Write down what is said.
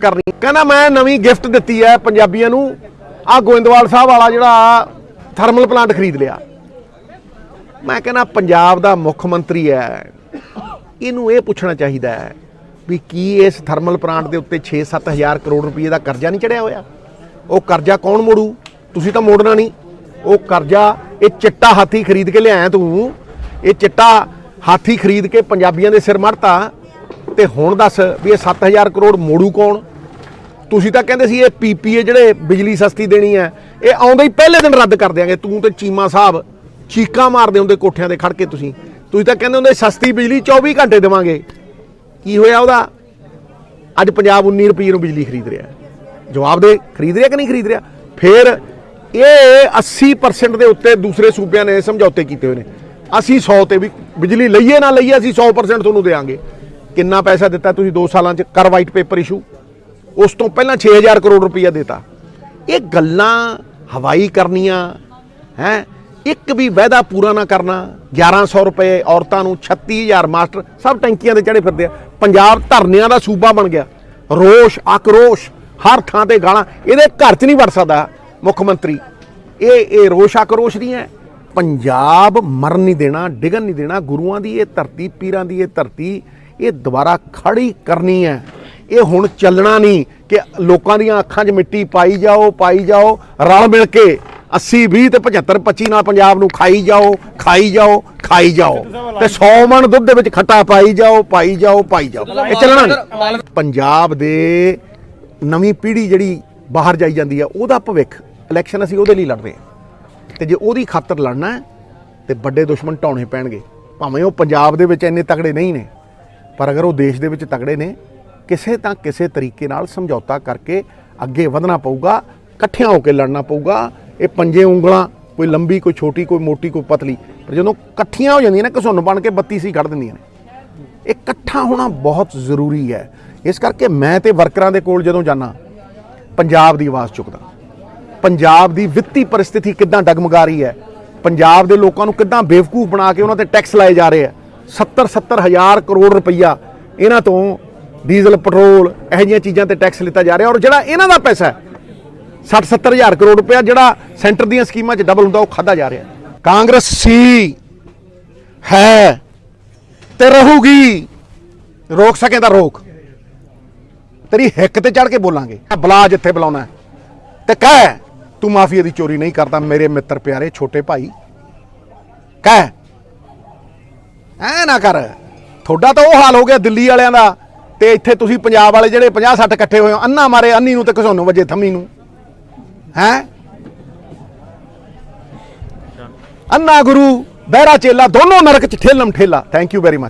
ਕਰਨੀ। ਕਹਿੰਦਾ ਮੈਂ ਨਵੀਂ ਗਿਫਟ ਦਿੱਤੀ ਹੈ ਪੰਜਾਬੀਆਂ ਨੂੰ। ਆ ਗੋਇੰਦਵਾਲ ਸਾਹਿਬ ਵਾਲਾ ਜਿਹੜਾ ਥਰਮਲ ਪਲਾਂਟ ਖਰੀਦ ਲਿਆ। ਮੈਂ ਕਹਿੰਦਾ ਪੰਜਾਬ ਦਾ ਮੁੱਖ ਮੰਤਰੀ ਹੈ। ਇਹਨੂੰ ਇਹ ਪੁੱਛਣਾ ਚਾਹੀਦਾ ਹੈ ਵੀ ਕੀ ਇਸ ਥਰਮਲ ਪਲਾਂਟ ਦੇ ਉੱਤੇ 6-7 ਹਜ਼ਾਰ ਕਰੋੜ ਰੁਪਏ ਦਾ ਕਰਜ਼ਾ ਨਹੀਂ ਚੜਿਆ ਹੋਇਆ? ਉਹ ਕਰਜ਼ਾ ਕੌਣ ਮੋੜੂ? ਤੁਸੀਂ ਤਾਂ ਮੋੜਨਾ ਨਹੀਂ। ਉਹ ਕਰਜ਼ਾ, ਇਹ ਚਿੱਟਾ ਹਾਥੀ ਖਰੀਦ ਕੇ ਲਿਆਇਆ ਤੂੰ। ਇਹ ਚਿੱਟਾ ਹਾਥੀ ਖਰੀਦ ਕੇ ਪੰਜਾਬੀਆਂ ਦੇ ਸਿਰ ਮੜਤਾ। ਤੇ ਹੁਣ ਦੱਸ ਵੀ ਇਹ 7000 ਕਰੋੜ ਮੋੜੂ ਕੌਣ? ਤੁਸੀਂ ਤਾਂ ਕਹਿੰਦੇ ਸੀ ਇਹ ਪੀਪੀਏ ਜਿਹੜੇ ਬਿਜਲੀ ਸਸਤੀ ਦੇਣੀ ਹੈ, ਇਹ ਆਉਂਦੇ ਹੀ ਪਹਿਲੇ ਦਿਨ ਰੱਦ ਕਰ ਦਿਆਂਗੇ। ਤੂੰ ਤੇ ਚੀਮਾ ਸਾਹਿਬ ਚੀਕਾਂ ਮਾਰਦੇ ਹੁੰਦੇ ਕੋਠਿਆਂ ਤੇ ਖੜ ਕੇ ਤੁਸੀਂ। ਤੁਸੀਂ ਤਾਂ ਕਹਿੰਦੇ ਹੁੰਦੇ ਸਸਤੀ ਬਿਜਲੀ 24 ਘੰਟੇ ਦੇਵਾਂਗੇ। ਕੀ ਹੋਇਆ ਉਹਦਾ? ਅੱਜ ਪੰਜਾਬ 19 ਰੁਪਏ ਨੂੰ ਬਿਜਲੀ ਖਰੀਦ ਰਿਹਾ। ਜਵਾਬ ਦੇ, ਖਰੀਦ ਰਿਹਾ ਕਿ ਨਹੀਂ ਖਰੀਦ ਰਿਹਾ? ਫਿਰ ਇਹ 80% ਦੇ ਉੱਤੇ ਦੂਸਰੇ ਸੂਬਿਆਂ ਨੇ ਸਮਝੌਤੇ ਕੀਤੇ ਹੋਏ ਨੇ। ਅਸੀਂ 100 ਤੇ ਵੀ ਬਿਜਲੀ ਲਈਏ ਨਾ ਲਈਏ, ਅਸੀਂ 100% ਤੁਹਾਨੂੰ ਦੇਵਾਂਗੇ। ਕਿੰਨਾ ਪੈਸਾ ਦਿੱਤਾ ਤੁਸੀਂ 2 ਸਾਲਾਂ ਚ? ਕਰ ਵਾਈਟ ਪੇਪਰ ਇਸ਼ੂ ਉਸ ਤੋਂ ਪਹਿਲਾਂ 6000 ਕਰੋੜ ਰੁਪਈਆ ਦਿੱਤਾ। ਇਹ ਗੱਲਾਂ ਹਵਾਈ ਕਰਨੀਆਂ, ਹੈ, ਇੱਕ ਵੀ ਵਾਅਦਾ ਪੂਰਾ ਨਾ ਕਰਨਾ 1100 ਰੁਪਏ ਔਰਤਾਂ ਨੂੰ 36000 ਮਾਸਟਰ, ਸਭ ਟੈਂਕੀਆਂ ਤੇ ਚੜੇ ਫਿਰਦੇ ਆ। ਪੰਜਾਬ ਧਰਨਿਆਂ ਦਾ ਸੂਬਾ ਬਣ ਗਿਆ। ਰੋਸ਼, ਆਕਰੋਸ਼, ਹਰ ਥਾਂ ਤੇ ਗਾਲਾਂ, ਇਹਦੇ ਘਰ 'ਚ ਨਹੀਂ ਵੜ ਸਕਦਾ ਮੁੱਖ ਮੰਤਰੀ। ਇਹ ਇਹ ਰੋਸ਼, ਆਕਰੋਸ਼ ਨਹੀਂ ਹੈ। ਪੰਜਾਬ ਮਰਨ ਨਹੀਂ ਦੇਣਾ, ਡਿਗਣ ਨਹੀਂ ਦੇਣਾ, ਗੁਰੂਆਂ ਦੀ ਇਹ ਧਰਤੀ, ਪੀਰਾਂ ਦੀ ਇਹ ਧਰਤੀ, ਇਹ ਦੁਬਾਰਾ ਖੜੀ ਕਰਨੀ ਹੈ। ਇਹ ਹੁਣ ਚੱਲਣਾ ਨਹੀਂ ਕਿ ਲੋਕਾਂ ਦੀਆਂ ਅੱਖਾਂ 'ਚ ਮਿੱਟੀ ਪਾਈ ਜਾਓ ਪਾਈ ਜਾਓ, ਰਲ ਮਿਲ ਕੇ 80 20 ਤੇ 75 25 ਨਾਲ ਪੰਜਾਬ ਨੂੰ ਖਾਈ ਜਾਓ ਖਾਈ ਜਾਓ ਖਾਈ ਜਾਓ। ਤੇ 100 ਮਣ ਦੁੱਧ ਦੇ ਵਿੱਚ ਖੱਟਾ ਪਾਈ ਜਾਓ ਪਾਈ ਜਾਓ ਪਾਈ ਜਾਓ। ਇਹ ਚੱਲਣਾ ਨਹੀਂ। ਪੰਜਾਬ ਦੇ ਨਵੀਂ ਪੀੜ੍ਹੀ ਜਿਹੜੀ ਬਾਹਰ ਜਾਈ ਜਾਂਦੀ ਆ, ਉਹਦਾ ਭਵਿੱਖ ਇਲੈਕਸ਼ਨ ਅਸੀਂ ਉਹਦੇ ਲਈ ਲੜਦੇ ਰਹੇ ਤੇ ਜੇ ਉਹਦੀ ਖਾਤਰ ਲੜਨਾ ਹੈ, ਤੇ ਵੱਡੇ ਦੁਸ਼ਮਣ ਢਾਉਣੇ ਪੈਣਗੇ। ਭਾਵੇਂ ਉਹ ਪੰਜਾਬ ਦੇ ਵਿੱਚ ਇੰਨੇ ਤਗੜੇ ਨਹੀਂ ਨੇ, ਪਰ ਅਗਰ ਉਹ ਦੇਸ਼ ਦੇ ਵਿੱਚ ਤਗੜੇ ਨੇ ਕਿਸੇ ਤਾਂ ਕਿਸੇ ਤਰੀਕੇ ਨਾਲ ਸਮਝੌਤਾ ਕਰਕੇ ਅੱਗੇ ਵਧਣਾ ਪਊਗਾ, ਇਕੱਠਿਆਂ ਹੋ ਕੇ ਲੜਨਾ ਪਊਗਾ। ਇਹ ਪੰਜੇ ਉਂਗਲਾਂ, ਕੋਈ ਲੰਬੀ, ਕੋਈ ਛੋਟੀ, ਕੋਈ ਮੋਟੀ, ਕੋਈ ਪਤਲੀ। ਪਰ ਜਦੋਂ ਇਕੱਠੀਆਂ ਹੋ ਜਾਂਦੀਆਂ ਨੇ, ਘਸੁੰਨ ਬਣ ਕੇ 32 ਸੀ ਕੱਢ ਦਿੰਦੀਆਂ ਨੇ। ਇਹ ਇਕੱਠਾ ਹੋਣਾ ਬਹੁਤ ਜ਼ਰੂਰੀ ਹੈ। ਇਸ ਕਰਕੇ ਮੈਂ ਤੇ ਵਰਕਰਾਂ ਦੇ ਕੋਲ ਜਦੋਂ ਜਾਣਾ ਪੰਜਾਬ ਦੀ ਆਵਾਜ਼ ਚੁੱਕਦਾ। ਪੰਜਾਬ ਦੀ ਵਿੱਤੀ ਪਰਿਸਥਿਤੀ ਕਿੱਦਾਂ ਡਗਮਗਾ ਰਹੀ ਹੈ? ਪੰਜਾਬ ਦੇ ਲੋਕਾਂ ਨੂੰ ਕਿੱਦਾਂ ਬੇਵਕੂਫ ਬਣਾ ਕੇ ਉਹਨਾਂ ਤੇ ਟੈਕਸ ਲਾਏ ਜਾ ਰਹੇ ਆ 70 70 ਹਜ਼ਾਰ ਕਰੋੜ ਰੁਪਈਆ ਇਹਨਾਂ ਤੋਂ ਡੀਜ਼ਲ, ਪੈਟਰੋਲ, ਇਹੋ ਜਿਹੀਆਂ ਚੀਜ਼ਾਂ ਤੇ ਟੈਕਸ ਲਿੱਤਾ ਜਾ ਰਿਹਾ ਔਰ ਜਿਹੜਾ ਇਹਨਾਂ ਦਾ ਪੈਸਾ ਹੈ 60 70 ਹਜ਼ਾਰ ਕਰੋੜ ਰੁਪਇਆ ਜਿਹੜਾ ਸੈਂਟਰ ਦੀਆਂ ਸਕੀਮਾਂ 'ਚ ਡਬਲ ਹੁੰਦਾ, ਉਹ ਖਾਦਾ ਜਾ ਰਿਹਾ ਕਾਂਗਰਸ ਸੀ, ਹੈ ਤੇ ਰਹੂਗੀ। ਰੋਕ ਸਕੇ ਤਾਂ ਰੋਕ। ਤੇਰੀ ਹਿੱਕ ਤੇ ਚੜ ਕੇ ਬੋਲਾਂਗੇ। ਬੁਲਾ ਜਿੱਥੇ ਬੁਲਾਉਣਾ ਹੈ। ਤੇ ਕਹਿ, ਤੂੰ ਮਾਫੀਆ ਦੀ ਚੋਰੀ ਨਹੀਂ ਕਰਦਾ, ਮੇਰੇ ਮਿੱਤਰ ਪਿਆਰੇ, ਛੋਟੇ ਭਾਈ। ਕਹਿ, ਐ ਨਾ ਕਰ। ਤੁਹਾਡਾ ਤਾਂ ਉਹ ਹਾਲ ਹੋ ਗਿਆ ਦਿੱਲੀ ਵਾਲਿਆਂ ਦਾ। ਤੇ ਇੱਥੇ ਤੁਸੀਂ ਪੰਜਾਬ ਵਾਲੇ ਜਿਹੜੇ 50 60 ਇਕੱਠੇ ਹੋਏ ਹੋ ਅੰਨਾ ਮਾਰੇ ਅੰਨੀ ਨੂੰ ਤੇ ਘਸੋਨੂੰ ਵਜੇ ਥੰਮੀ ਨੂੰ। ਹੈ? ਅੰਨਾ ਗੁਰੂ ਬਹਿਰਾ ਚੇਲਾ ਦੋਨੋਂ ਨਰਕ ਚ ਠੇਲਮ ਠੇਲਾ। Thank you very much